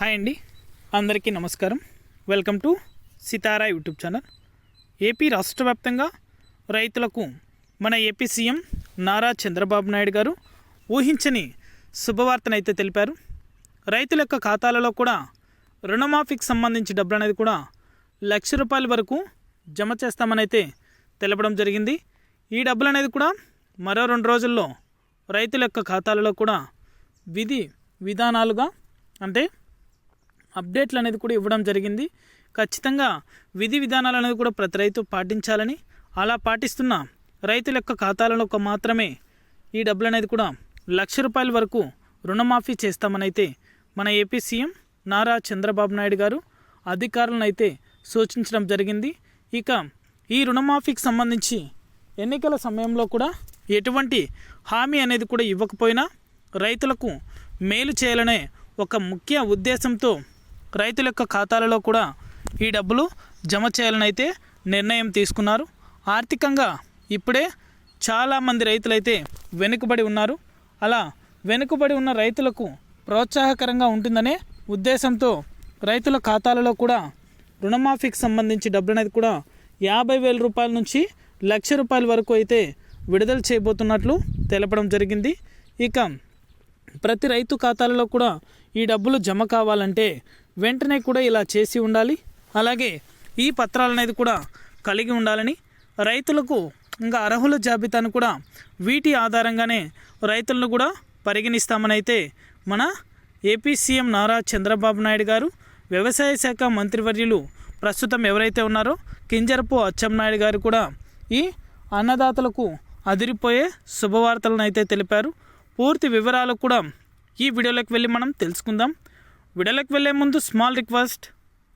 Hi అండి. అందరికీ నమస్కారం. Welcome to Sitara YouTube channel. AP రాష్ట్ర వ్యాప్తంగా రైతులకు మన ఏపీ సీఎం నారా చంద్రబాబు నాయుడు గారు ఊహించని శుభవార్తనైతే తెలిపారు. రైతుల యొక్క ఖాతాలలో కూడా రుణమాఫీకి సంబంధించి డబ్బులు అనేది కూడా లక్ష రూపాయల వరకు జమ చేస్తామనైతే తెలపడం జరిగింది. ఈ డబ్బులు అనేది కూడా మరో రెండు రోజుల్లో రైతుల యొక్క ఖాతాలలో కూడా విధి విధానాలుగా అంటే అప్డేట్లు అనేది కూడా ఇవ్వడం జరిగింది. ఖచ్చితంగా విధి విధానాలు అనేది కూడా ప్రతి రైతు పాటించాలని అలా పాటిస్తున్న రైతుల యొక్క ఖాతాలలో ఒక మాత్రమే ఈ డబ్బులు అనేది కూడా లక్ష రూపాయల వరకు రుణమాఫీ చేస్తామనైతే మన ఏపీ సీఎం నారా చంద్రబాబు నాయుడు గారు అధికారులను అయితే సూచించడం జరిగింది. ఇక ఈ రుణమాఫీకి సంబంధించి ఎన్నికల సమయంలో కూడా ఎటువంటి హామీ అనేది కూడా ఇవ్వకపోయినా రైతులకు మేలు చేయాలనే ఒక ముఖ్య ఉద్దేశంతో రైతుల యొక్క ఖాతాలలో కూడా ఈ డబ్బులు జమ చేయాలని అయితే నిర్ణయం తీసుకున్నారు. ఆర్థికంగా ఇప్పుడే చాలామంది రైతులైతే వెనుకబడి ఉన్నారు. అలా వెనుకబడి ఉన్న రైతులకు ప్రోత్సాహకరంగా ఉంటుందనే ఉద్దేశంతో రైతుల ఖాతాలలో కూడా రుణమాఫీకి సంబంధించి డబ్బులు అనేది కూడా యాభై వేల రూపాయల నుంచి లక్ష రూపాయల వరకు అయితే విడుదల చేయబోతున్నట్లు తెలపడం జరిగింది. ఇక ప్రతి రైతు ఖాతాలలో కూడా ఈ డబ్బులు జమ కావాలంటే వెంటనే కూడా ఇలా చేసి ఉండాలి. అలాగే ఈ పత్రాలు అనేది కూడా కలిగి ఉండాలని రైతులకు ఇంకా అర్హుల జాబితాను కూడా వీటి ఆధారంగానే రైతులను కూడా పరిగణిస్తామని అయితే మన ఏపీ సీఎం నారా చంద్రబాబు నాయుడు గారు వ్యవసాయ శాఖ మంత్రివర్యులు ప్రస్తుతం ఎవరైతే ఉన్నారో కింజరపు అచ్చెన్నాయుడు గారు కూడా ఈ అన్నదాతలకు అదిరిపోయే శుభవార్తలను అయితే తెలిపారు. పూర్తి వివరాలు కూడా ఈ వీడియోలోకి వెళ్ళి మనం తెలుసుకుందాం. విడలకు వెళ్ళే ముందు స్మాల్ రిక్వెస్ట్.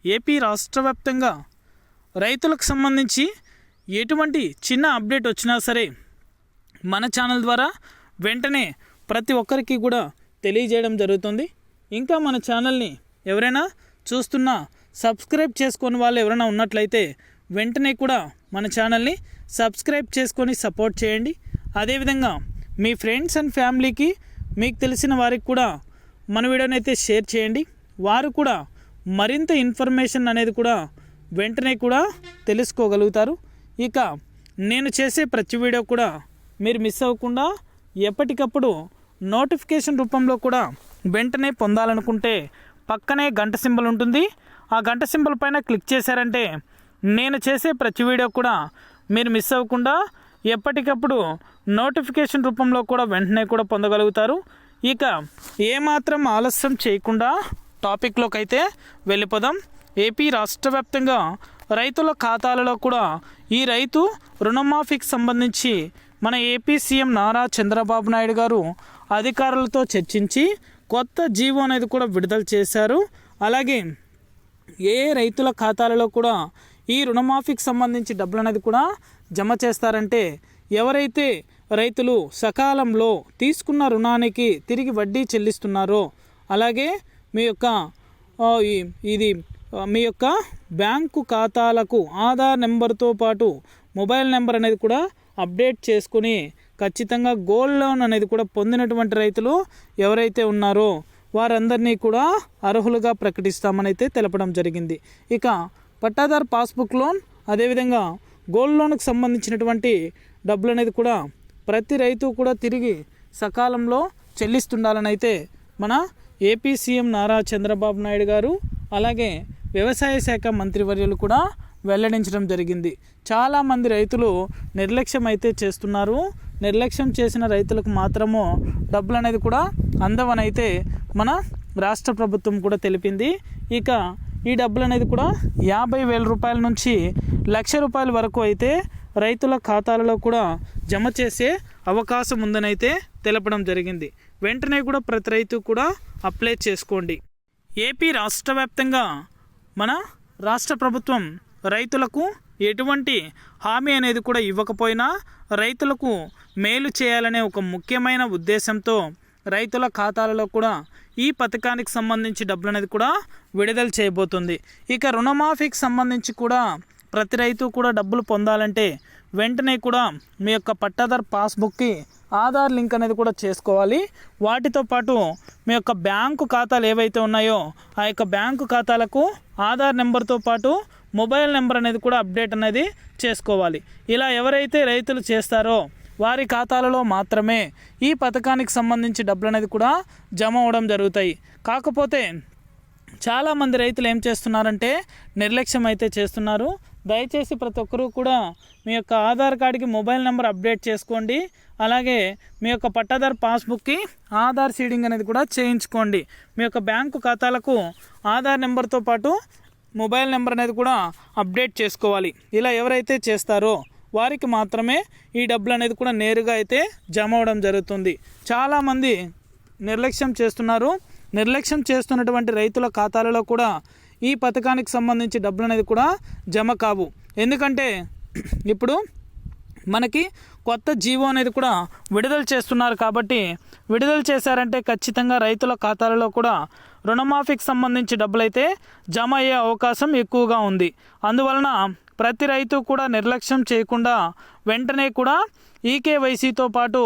ఏపీ రాష్ట్ర వ్యాప్తంగా రైతులకు సంబంధించి ఎటువంటి చిన్న అప్డేట్ వచ్చినా సరే మన ఛానల్ ద్వారా వెంటనే ప్రతి ఒక్కరికి కూడా తెలియజేయడం జరుగుతుంది. ఇంకా మన ఛానల్ని ఎవరైనా చూస్తున్నా సబ్స్క్రైబ్ చేసుకొని వాళ్ళు ఎవరైనా ఉన్నట్లయితే వెంటనే కూడా మన ఛానల్ని సబ్స్క్రైబ్ చేసుకొని సపోర్ట్ చేయండి. అదేవిధంగా మీ ఫ్రెండ్స్ అండ్ ఫ్యామిలీకి మీకు తెలిసిన వారికి కూడా మన వీడియోని అయితే షేర్ చేయండి. వారు కూడా మరింత ఇన్ఫర్మేషన్ అనేది కూడా వెంటనే కూడా తెలుసుకోగలుగుతారు. ఇక నేను చేసే ప్రతి వీడియో కూడా మీరు మిస్ అవ్వకుండా ఎప్పటికప్పుడు నోటిఫికేషన్ రూపంలో కూడా వెంటనే పొందాలనుకుంటే పక్కనే గంట సింబల్ ఉంటుంది. ఆ గంట సింబల్ పైన క్లిక్ చేశారంటే నేను చేసే ప్రతి వీడియో కూడా మీరు మిస్ అవ్వకుండా ఎప్పటికప్పుడు నోటిఫికేషన్ రూపంలో కూడా వెంటనే కూడా పొందగలుగుతారు. ఇక ఏమాత్రం ఆలస్యం చేయకుండా టాపిక్లోకి అయితే వెళ్ళిపోదాం. ఏపీ రాష్ట్ర వ్యాప్తంగా రైతుల ఖాతాలలో కూడా ఈ రైతు రుణమాఫీకి సంబంధించి మన ఏపీ సీఎం నారా చంద్రబాబు నాయుడు గారు అధికారులతో చర్చించి కొత్త జీవో అనేది కూడా విడుదల చేశారు. అలాగే ఏ రైతుల ఖాతాలలో కూడా ఈ రుణమాఫీకి సంబంధించి డబ్బులు అనేది కూడా జమ చేస్తారంటే ఎవరైతే రైతులు సకాలంలో తీసుకున్న రుణానికి తిరిగి వడ్డీ చెల్లిస్తున్నారో అలాగే మీ యొక్క ఈ- ఇది మీ యొక్క బ్యాంకు ఖాతాలకు ఆధార్ నెంబర్తో పాటు మొబైల్ నెంబర్ అనేది కూడా అప్డేట్ చేసుకుని ఖచ్చితంగా గోల్డ్ లోన్ అనేది కూడా పొందినటువంటి రైతులు ఎవరైతే ఉన్నారో వారందరినీ కూడా అర్హులుగా ప్రకటిస్తామని అయితే తెలపడం జరిగింది. ఇక పట్టాదారు పాస్బుక్ లోన్ అదేవిధంగా గోల్డ్ లోన్కు సంబంధించినటువంటి డబ్బులు అనేది కూడా ప్రతి రైతు కూడా తిరిగి సకాలంలో చెల్లిస్తుండాలని అయితే మన ఏపీ సీఎం నారా చంద్రబాబు నాయుడు గారు అలాగే వ్యవసాయ శాఖ మంత్రివర్యులు కూడా వెల్లడించడం జరిగింది. చాలామంది రైతులు నిర్లక్ష్యం అయితే చేస్తున్నారు. నిర్లక్ష్యం చేసిన రైతులకు మాత్రము డబ్బులు అనేది కూడా అందవనైతే మన రాష్ట్ర ప్రభుత్వం కూడా తెలిపింది. ఇక ఈ డబ్బులు అనేది కూడా యాభై వేల రూపాయల నుంచి లక్ష రూపాయల వరకు అయితే రైతుల ఖాతాలలో కూడా జమ చేసే అవకాశం ఉందనైతే తెలపడం జరిగింది. వెంటనే కూడా ప్రతి రైతు కూడా అప్లై చేసుకోండి. ఏపీ రాష్ట్ర వ్యాప్తంగా మన రాష్ట్ర ప్రభుత్వం రైతులకు ఎటువంటి హామీ అనేది కూడా ఇవ్వకపోయినా రైతులకు మేలు చేయాలనే ఒక ముఖ్యమైన ఉద్దేశంతో రైతుల ఖాతాలలో కూడా ఈ పథకానికి సంబంధించి డబ్బులు అనేది కూడా విడుదల చేయబోతుంది. ఇక రుణమాఫీకి సంబంధించి కూడా ప్రతి రైతు కూడా డబ్బులు పొందాలంటే వెంటనే కూడా మీ యొక్క పట్టాదార్ పాస్బుక్కి ఆధార్ లింక్ అనేది కూడా చేసుకోవాలి. వాటితో పాటు మీ యొక్క బ్యాంకు ఖాతాలు ఏవైతే ఉన్నాయో ఆ యొక్క బ్యాంకు ఖాతాలకు ఆధార్ నెంబర్తో పాటు మొబైల్ నెంబర్ అనేది కూడా అప్డేట్ అనేది చేసుకోవాలి. ఇలా ఎవరైతే రైతులు చేస్తారో వారి ఖాతాలలో మాత్రమే ఈ పథకానికి సంబంధించి డబ్బులు అనేది కూడా జమ అవ్వడం జరుగుతాయి. కాకపోతే చాలామంది రైతులు ఏం చేస్తున్నారంటే నిర్లక్ష్యం అయితే చేస్తున్నారు. దయచేసి ప్రతి ఒక్కరూ కూడా మీ యొక్క ఆధార్ కార్డుకి మొబైల్ నెంబర్ అప్డేట్ చేసుకోండి. అలాగే మీ యొక్క పట్టాదార్ పాస్బుక్కి ఆధార్ సీడింగ్ అనేది కూడా చేయించుకోండి. మీ యొక్క బ్యాంకు ఖాతాలకు ఆధార్ నెంబర్తో పాటు మొబైల్ నెంబర్ అనేది కూడా అప్డేట్ చేసుకోవాలి. ఇలా ఎవరైతే చేస్తారో వారికి మాత్రమే ఈ డబ్బులు అనేది కూడా నేరుగా అయితే జమ అవడం జరుగుతుంది. చాలామంది నిర్లక్ష్యం చేస్తున్నారు. నిర్లక్ష్యం చేస్తున్నటువంటి రైతుల ఖాతాలలో కూడా ఈ పథకానికి సంబంధించి డబ్బులు అనేది కూడా జమ కావు. ఎందుకంటే ఇప్పుడు మనకి కొత్త జీవో అనేది కూడా విడుదల చేస్తున్నారు కాబట్టి విడుదల చేశారంటే ఖచ్చితంగా రైతుల ఖాతాలలో కూడా రుణమాఫీకి సంబంధించి డబ్బులైతే జమ అయ్యే అవకాశం ఎక్కువగా ఉంది. అందువలన ప్రతి రైతు కూడా నిర్లక్ష్యం చేయకుండా వెంటనే కూడా ఈకేవైసీతో పాటు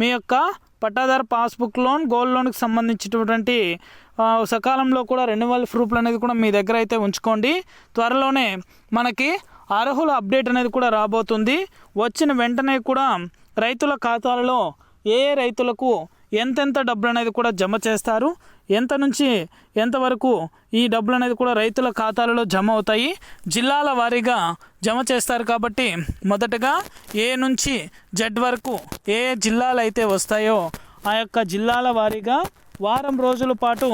మీ యొక్క పట్టాదారు పాస్బుక్ లోన్ గోల్డ్ లోన్కి సంబంధించినటువంటి సకాలంలో కూడా రెన్యువల్ ప్రూఫ్లు అనేది కూడా మీ దగ్గర అయితే ఉంచుకోండి. త్వరలోనే మనకి అర్హుల అప్డేట్ అనేది కూడా రాబోతుంది. వచ్చిన వెంటనే కూడా రైతుల ఖాతాలలో ఏ ఏ రైతులకు ఎంతెంత డబ్బులు అనేది కూడా జమ చేస్తారు. ఎంత నుంచి ఎంతవరకు ఈ డబ్బులు అనేది కూడా రైతుల ఖాతాలలో జమ అవుతాయి. జిల్లాల వారీగా జమ చేస్తారు కాబట్టి మొదటగా ఏ నుంచి జెడ్ వరకు ఏ ఏ జిల్లాలు అయితే వస్తాయో ఆ యొక్క జిల్లాల వారీగా వారం రోజుల పాటు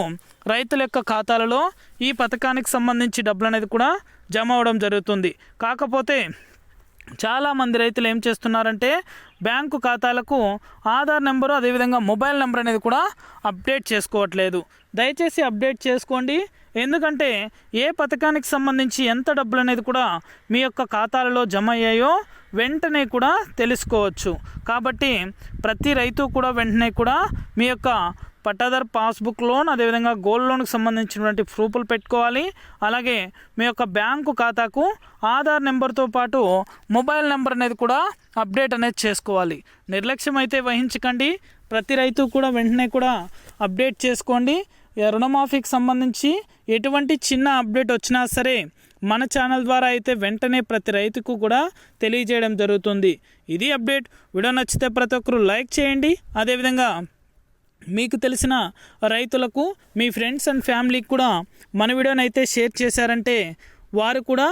రైతుల యొక్క ఖాతాలలో ఈ పథకానికి సంబంధించి డబ్బులు అనేది కూడా జమ అవడం జరుగుతుంది. కాకపోతే చాలామంది రైతులు ఏం చేస్తున్నారంటే బ్యాంకు ఖాతాలకు ఆధార్ నెంబరు అదేవిధంగా మొబైల్ నెంబర్ అనేది కూడా అప్డేట్ చేసుకోవట్లేదు. దయచేసి అప్డేట్ చేసుకోండి. ఎందుకంటే ఏ పథకానికి సంబంధించి ఎంత డబ్బులు అనేది కూడా మీ యొక్క ఖాతాలలో జమ అయ్యాయో వెంటనే కూడా తెలుసుకోవచ్చు. కాబట్టి ప్రతి రైతు కూడా వెంటనే కూడా మీ యొక్క పట్టాదార్ పాస్బుక్ లోన్ అదేవిధంగా గోల్డ్ లోన్కి సంబంధించినటువంటి ప్రూఫ్లు పెట్టుకోవాలి. అలాగే మీ యొక్క బ్యాంకు ఖాతాకు ఆధార్ నెంబర్తో పాటు మొబైల్ నెంబర్ అనేది కూడా అప్డేట్ అనేది చేసుకోవాలి. నిర్లక్ష్యం అయితే వహించకండి. ప్రతి రైతు కూడా వెంటనే కూడా అప్డేట్ చేసుకోండి. రుణమాఫీకి సంబంధించి ఎటువంటి చిన్న అప్డేట్ వచ్చినా సరే మన ఛానల్ ద్వారా అయితే వెంటనే ప్రతి రైతుకు కూడా తెలియజేయడం జరుగుతుంది. ఇది అప్డేట్. వీడియో నచ్చితే ప్రతి ఒక్కరు లైక్ చేయండి. అదేవిధంగా మీకు తెలిసిన రైతులకు మీ ఫ్రెండ్స్ అండ్ ఫ్యామిలీకి కూడా మన వీడియోని అయితే షేర్ చేశారంటే వారు కూడా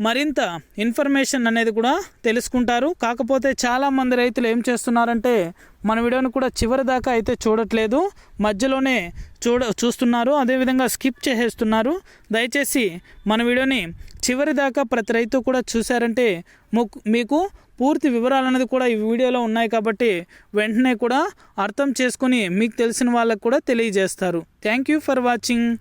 మరింత ఇన్ఫర్మేషన్ అనేది కూడా తెలుసుకుంటారు. కాకపోతే చాలామంది రైతులు ఏం చేస్తున్నారంటే మన వీడియోని కూడా చివరి దాకా అయితే చూడట్లేదు. మధ్యలోనే చూడ చూస్తున్నారు. అదేవిధంగా స్కిప్ చేసేస్తున్నారు. దయచేసి మన వీడియోని చివరి దాకా ప్రతి రైతు కూడా చూశారంటే ముక్- మీకు పూర్తి వివరాలు అనేది కూడా ఈ వీడియోలో ఉన్నాయి కాబట్టి వెంటనే కూడా అర్థం చేసుకొని మీకు తెలిసిన వాళ్ళకు కూడా తెలియజేస్తారు. Thank you for watching